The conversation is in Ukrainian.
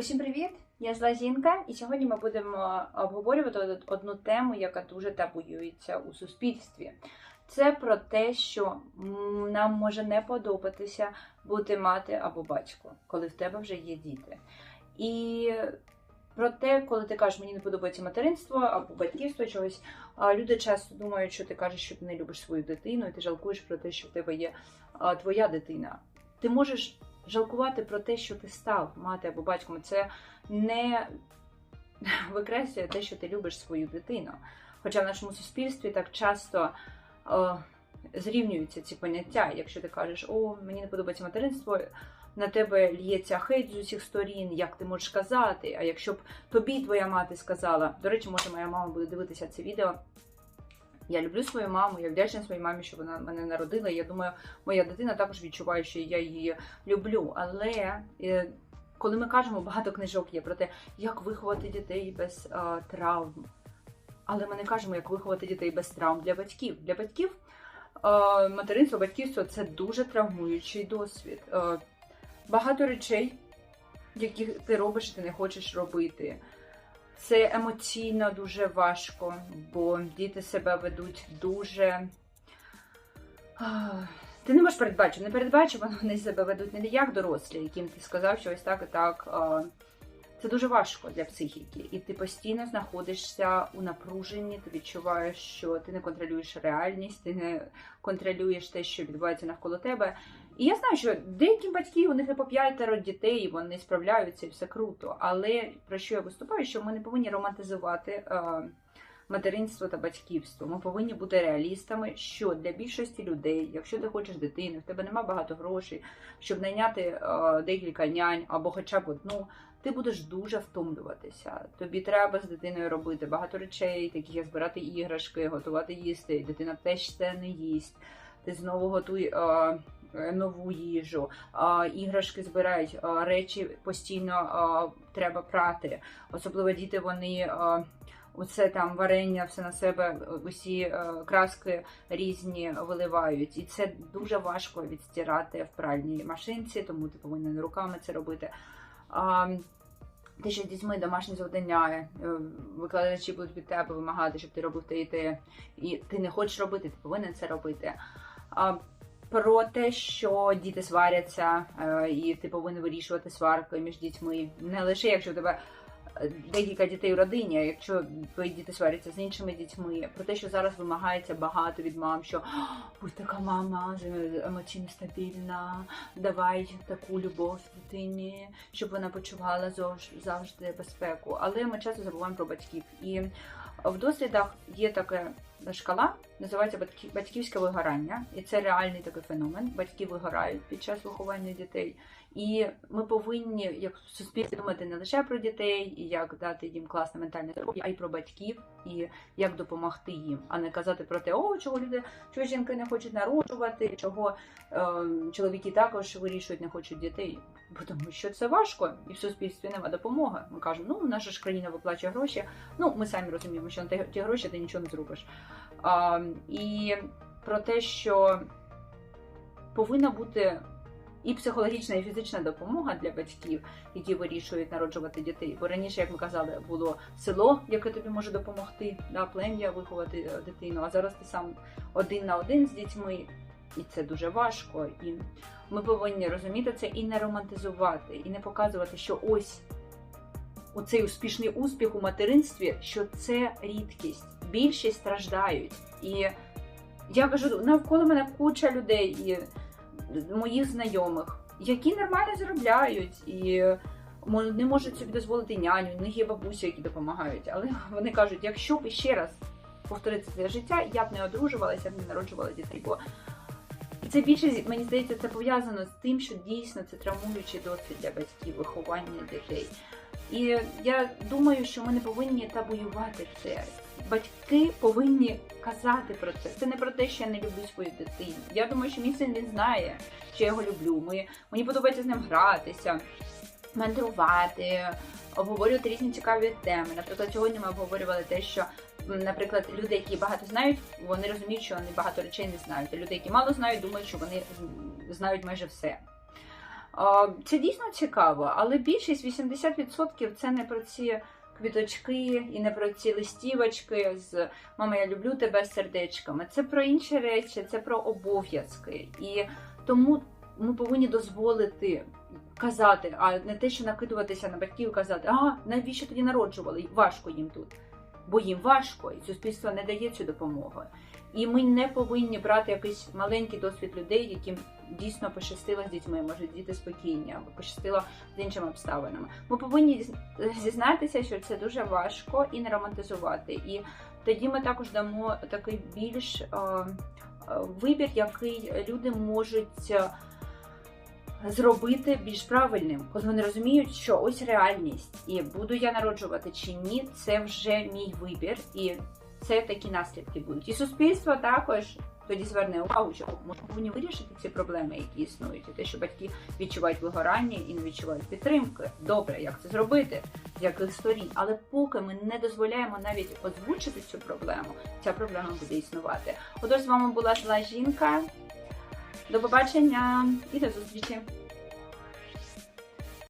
Усім привіт! Я зла жінка, і сьогодні ми будемо обговорювати одну тему, яка дуже табуюється у суспільстві. Це про те, що нам може не подобатися бути мати або батько, коли в тебе вже є діти. І про те, коли ти кажеш, мені не подобається материнство або батьківство чогось, люди часто думають, що ти кажеш, що ти не любиш свою дитину, і ти жалкуєш про те, що в тебе є твоя дитина. Ти можеш жалкувати про те, що ти став мати або батьком. Це не викреслює те, що ти любиш свою дитину. Хоча в нашому суспільстві так часто е, зрівнюються ці поняття. Якщо ти кажеш, о, мені не подобається материнство, на тебе лється хейт з усіх сторін, як ти можеш казати. А якщо б тобі твоя мати сказала, до речі, може, моя мама буде дивитися це відео. Я люблю свою маму, я вдячна своїй мамі, що вона мене народила. І я думаю, моя дитина також відчуває, що я її люблю. Але е, коли ми кажемо, багато книжок є про те, як виховати дітей без е, травм. Але ми не кажемо, як виховати дітей без травм для батьків. Для батьків е, материнство, батьківство це дуже травмуючий досвід. Е, багато речей, які ти робиш, ти не хочеш робити. Це емоційно дуже важко, бо діти себе ведуть дуже. Ти не можеш передбачити, не передбачувано вони себе ведуть не як дорослі, яким ти сказав, що ось так і так. Це дуже важко для психіки, і ти постійно знаходишся у напруженні, ти відчуваєш, що ти не контролюєш реальність, ти не контролюєш те, що відбувається навколо тебе. І я знаю, що деякі батьки, у них не по п'ятеро дітей, вони справляються і все круто. Але про що я виступаю? Що ми не повинні романтизувати е, материнство та батьківство. Ми повинні бути реалістами, що для більшості людей, якщо ти хочеш дитину, в тебе нема багато грошей, щоб найняти е, декілька нянь або хоча б одну. Ти будеш дуже втомлюватися. Тобі треба з дитиною робити багато речей, таких як збирати іграшки, готувати їсти. Дитина теж це не їсть. Ти знову готуй е, е, нову їжу, е, іграшки збирають, е, речі постійно е, треба прати. Особливо діти вони. Е, Оце там варення, все на себе, усі краски різні виливають, і це дуже важко відстирати в пральній машинці, тому ти повинен руками це робити. А, ти ще дітьми домашні завдання, викладачі будуть від тебе вимагати, щоб ти робив те і те, і ти не хочеш робити, ти повинен це робити. Про те, що діти сваряться, е, і ти повинен вирішувати сварки між дітьми, не лише якщо у тебе е, декілька дітей у родині, а якщо твої діти сваряться з іншими дітьми, про те, що зараз вимагається багато від мам, що будь така мама емоційно стабільна, давай таку любов дитині, щоб вона почувала завжди безпеку. Але ми часто забуваємо про батьків. І в дослідах є така шкала, називається батьківське вигорання, і це реальний такий феномен. Батьки вигорають під час виховання дітей. І ми повинні, як суспільство, думати не лише про дітей, і як дати їм класне ментальне здоров'я, а й про батьків, і як допомогти їм, а не казати про те, о, чого люди, чого жінки не хочуть народжувати, чого е, чоловіки також вирішують, не хочуть дітей. Бо тому що це важко, і в суспільстві нема допомоги. Ми кажемо, ну наша ж країна виплачує гроші. Ну ми самі розуміємо, що на ті гроші ти нічого не зробиш. І про те, що повинна бути і психологічна, і фізична допомога для батьків, які вирішують народжувати дітей. Бо раніше, як ми казали, було село, яке тобі може допомогти, да, плем'я виховати е, дитину. А зараз ти сам один на один з дітьми, і це дуже важко. І ми повинні розуміти це і не романтизувати, і не показувати, що ось оцей успішний успіх у материнстві, що це рідкість. Більшість страждають. І я кажу, навколо мене куча людей і моїх знайомих, які нормально заробляють і не можуть собі дозволити няню, у них є бабусі, які допомагають. Але вони кажуть, якщо б ще раз повторити це життя, я б не одружувалася, я б не народжувала дітей. Бо це більше мені здається, це пов'язано з тим, що дійсно це травмуючий досвід для батьків виховання дітей. І я думаю, що ми не повинні табуювати це. Батьки повинні казати про це. Це не про те, що я не люблю свою дитину. Я думаю, що мій син він знає, що я його люблю. Ми, мені подобається з ним гратися, мандрувати, обговорювати різні цікаві теми. Наприклад, сьогодні ми обговорювали те, що, наприклад, люди, які багато знають, вони розуміють, що вони багато речей не знають. А люди, які мало знають, думають, що вони знають майже все. Це дійсно цікаво, але більшість 80% це не про ці квіточки і не про ці листівочки з Мама, я люблю тебе з сердечками. Це про інші речі, це про обов'язки. І тому ми повинні дозволити казати, а не те, що накидуватися на батьків казати, а навіщо тоді народжували? Важко їм тут. Бо їм важко, і суспільство не дає цю допомогу. І ми не повинні брати якийсь маленький досвід людей, яким дійсно пощастило з дітьми, може діти спокійні або пощастило з іншими обставинами. Ми повинні зізнатися, що це дуже важко і не романтизувати. І тоді ми також дамо такий більш е, е, вибір, який люди можуть. е, Зробити більш правильним, коли вони розуміють, що ось реальність, і буду я народжувати чи ні, це вже мій вибір, і це такі наслідки будуть. І суспільство також тоді зверне увагу, що ми повинні вирішити ці проблеми, які існують, і те, що батьки відчувають вигорання і не відчувають підтримки. Добре, як це зробити, з яких сторін. Але поки ми не дозволяємо навіть озвучити цю проблему, ця проблема буде існувати. Отож, з вами була зла жінка. До побачення і до зустрічі!